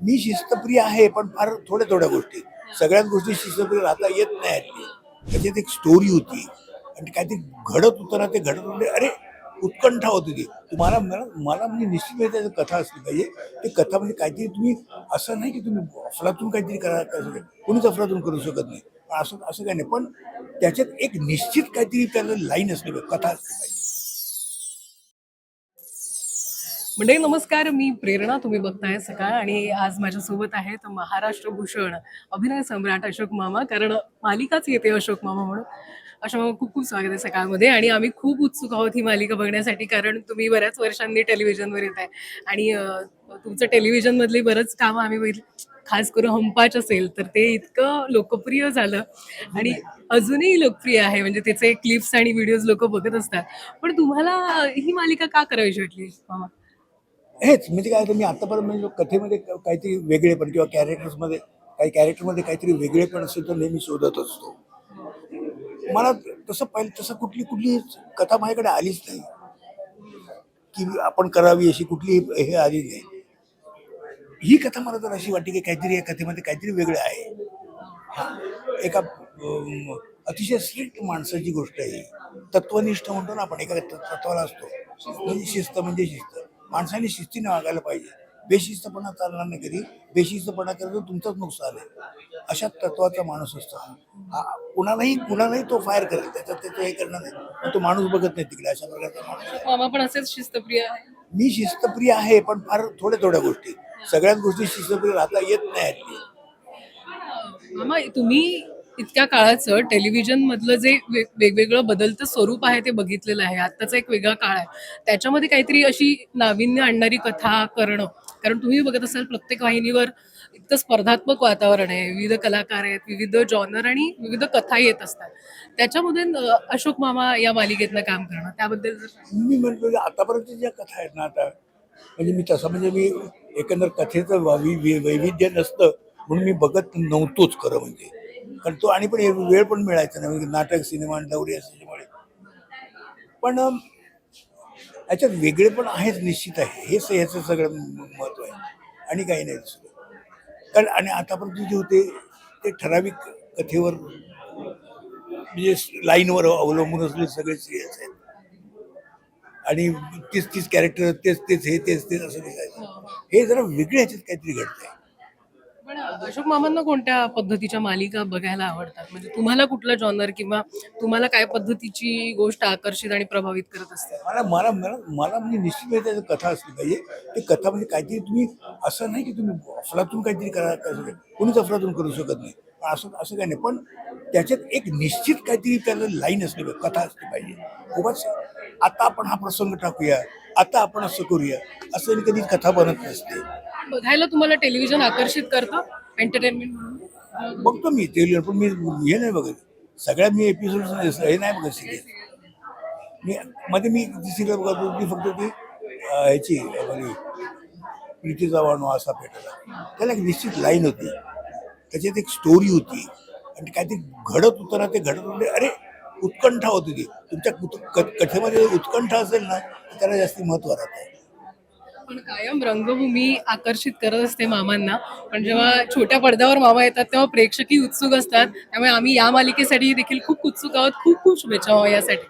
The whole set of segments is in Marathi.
मी शिस्तप्रिय आहे पण फार थोड्या थोड्या गोष्टी. सगळ्याच गोष्टी शिस्तप्रिय राहता येत नाही त्याच्यात एक स्टोरी होती. आणि काहीतरी घडत होतं ना ते घडत होते. अरे उत्कंठा होती ती. तुम्हाला मला मला म्हणजे निश्चित त्याची कथा असली पाहिजे. ते कथा म्हणजे काहीतरी तुम्ही असं नाही की तुम्ही अफलातून काहीतरी करा करू शकत कोणीच अफलातून करू शकत नाही. पण असं असं काही नाही. पण त्याच्यात एक निश्चित काहीतरी त्याला लाईन असली पाहिजे कथा असली पाहिजे. मंडळी नमस्कार. मी प्रेरणा तुम्ही बघताय सकाळ आणि आज माझ्यासोबत आहेत महाराष्ट्र भूषण अभिनय सम्राट अशोक मामा कारण मालिकाच येते अशोक मामा म्हणून. अशोक मामा खूप खूप स्वागत आहे सकाळमध्ये आणि आम्ही खूप उत्सुक आहोत ही मालिका बघण्यासाठी कारण तुम्ही बऱ्याच वर्षांनी टेलिव्हिजनवर येत आहे आणि तुमचं टेलिव्हिजनमधली बरंच कामं आम्ही बघितली. खास करून हंपाच असेल तर ते इतकं लोकप्रिय झालं. आणि अजूनही लोकप्रिय आहे म्हणजे त्याचे क्लिप्स आणि व्हिडिओज लोक बघत असतात. पण तुम्हाला ही मालिका का करावीशी वाटली मामा? हेच म्हणजे काय तर मी आतापर्यंत म्हणजे कथेमध्ये काहीतरी वेगळेपण किंवा कॅरेक्टर्समध्ये काही कॅरेक्टरमध्ये काहीतरी वेगळेपण असेल तर नेहमी शोधत असतो. मला तसं पाहिलं तसं कुठली कुठली कथा माझ्याकडे आलीच नाही. की आपण करावी अशी कुठली हे आली नाही. ही कथा मला तर अशी वाटते की काहीतरी या कथेमध्ये काहीतरी वेगळं आहे. हा एका अतिशय स्ट्रिक्ट माणसाची गोष्ट आहे तत्वनिष्ठ म्हणतो ना आपण एका तत्वाला असतो. म्हणजे शिस्त म्हणजे शिस्त. माणसाने शिस्तीने वागायला पाहिजे. बेशिस्तपणा चालणार नाही कधी. बेशिस्तपणा केला तर तुमचंच नुकसान आहे. अशा तत्वाचा माणूस असतो हा. कुणालाही कुणालाही तो फायर करेल. त्याच्यात त्याचं हे करणार नाही. पण तो माणूस बघत नाही तिकडे. अशा प्रकारचा माणूस मामा पण असेच शिस्तप्रिय आहे. मी शिस्तप्रिय आहे पण फार थोड्या थोड्या गोष्टी. सगळ्याच गोष्टी शिस्तप्रिय राहता येत नाही मामा तुम्ही इतक्या काळाचं टेलिव्हिजन मधलं जे वेगवेगळं बदलतं स्वरूप आहे ते बघितलेलं आहे. आत्ताचा एक वेगळा काळ आहे. त्याच्यामध्ये काहीतरी अशी नाविन्य आणणारी कथा करणं. कारण तुम्ही बघत असाल प्रत्येक वाहिनीवर इतकं स्पर्धात्मक वातावरण आहे. विविध कलाकार आहेत विविध जॉनर आणि विविध कथा येत असतात. त्याच्यामध्ये अशोक मामा या मालिकेतनं काम करणं. त्याबद्दल जर मी म्हणतो आतापर्यंत ज्या कथा आहेत ना आता म्हणजे मी तसं म्हणजे मी एकंदर कथेचं वैविध्य नसतं म्हणून मी बघत नव्हतोच खरं म्हणजे. कारण तो आणि पण हे वेळ पण मिळायचा नाही. म्हणजे नाटक सिनेमा दौरी असल्यामुळे पण याच्यात वेगळे पण आहेच निश्चित आहे. हेच ह्याचं सगळं महत्त्व आहे. आणि काही नाही दुसरं. कारण आणि आतापर्यंत जे होते ते ठराविक कथेवर म्हणजे लाईनवर अवलंबून असलेले सगळे सिरियल्स आहेत. आणि तीच तीच कॅरेक्टर तेच तेच हे तेच तेच असं दिसायचं. हे जरा वेगळ्या ह्याच्यात काहीतरी घडतंय. पण अशोक मामांना कोणत्या पद्धतीच्या मालिका बघायला आवडतात? म्हणजे तुम्हाला कुठला जॉनर किंवा तुम्हाला काय पद्धतीची गोष्ट आकर्षित आणि प्रभावित करत असते? मला मला मला मला म्हणजे निश्चित त्याची कथा असली पाहिजे. ते कथा म्हणजे काहीतरी तुम्ही असं नाही की तुम्ही अफलातून काहीतरी करा करू शकत कोणीच अफलातून करू शकत नाही. असं असं काही नाही. पण त्याच्यात एक निश्चित काहीतरी त्याला लाईन असली पाहिजे कथा असली पाहिजे. खूपच आता आपण हा प्रसंग टाकूया आता आपण असं करूया असं कधी कथा बनत नसते. बघायला तुम्हाला टेलिव्हिजन आकर्षित करतं? एंटरटेनमेंट म्हणून? बघतो मी टेलिव्हिजन पण मी हे नाही बघत. सगळ्या मी एपिसोड हे नाही बघत सिरियल मी मध्ये मी ती सिरियल बघत होती फक्त ती ह्याची प्रीती प्रीतीचा असा भेटला. त्याला एक निश्चित लाईन होती. त्याच्यात एक स्टोरी होती. आणि काय ते घडत होतं ना ते घडत होते अरे उत्कंठा होती ती. तुमच्या कुत- कथेमध्ये उत्कंठा असेल ना तर त्याला जास्ती महत्त्व राहतं. पण कायम रंगभूमी आकर्षित करत असते मामांना. पण जेव्हा छोट्या पडद्यावर मामा येतात तेव्हा प्रेक्षकही उत्सुक असतात. त्यामुळे आम्ही या मालिकेसाठी देखील खूप उत्सुक आहोत. खूप खूप शुभेच्छा मामा यासाठी.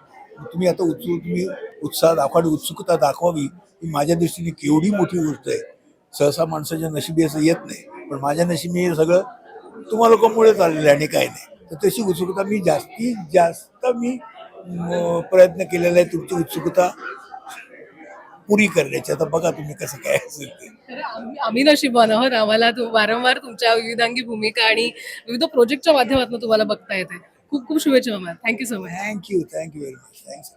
तुम्ही आता उत्सुक तुम्ही उत्साह दाखवावी उत्सुकता दाखवावी. ही माझ्या दृष्टीने केवढी मोठी गोष्ट आहे. सहसा माणसाच्या नशिबी असं येत नाही. पण माझ्या नशिबी हे सगळं तुम्हा लोकांमुळे चाललेलं आहे आणि काय नाही. तर तशी उत्सुकता मी जास्तीत जास्त मी प्रयत्न केलेला आहे तुमची उत्सुकता. पुरी करण्याची आता बघा तुम्ही कसं काय असेल ते. आम्ही- नशीबवान आहोत. आम्हाला तु- वारंवार तुमच्या विविधांगी भूमिका आणि विविध प्रोजेक्टच्या माध्यमातून तुम्हाला बघता येते खूप खूप शुभेच्छा मामा. Thank you so much thank you thank you very much thanks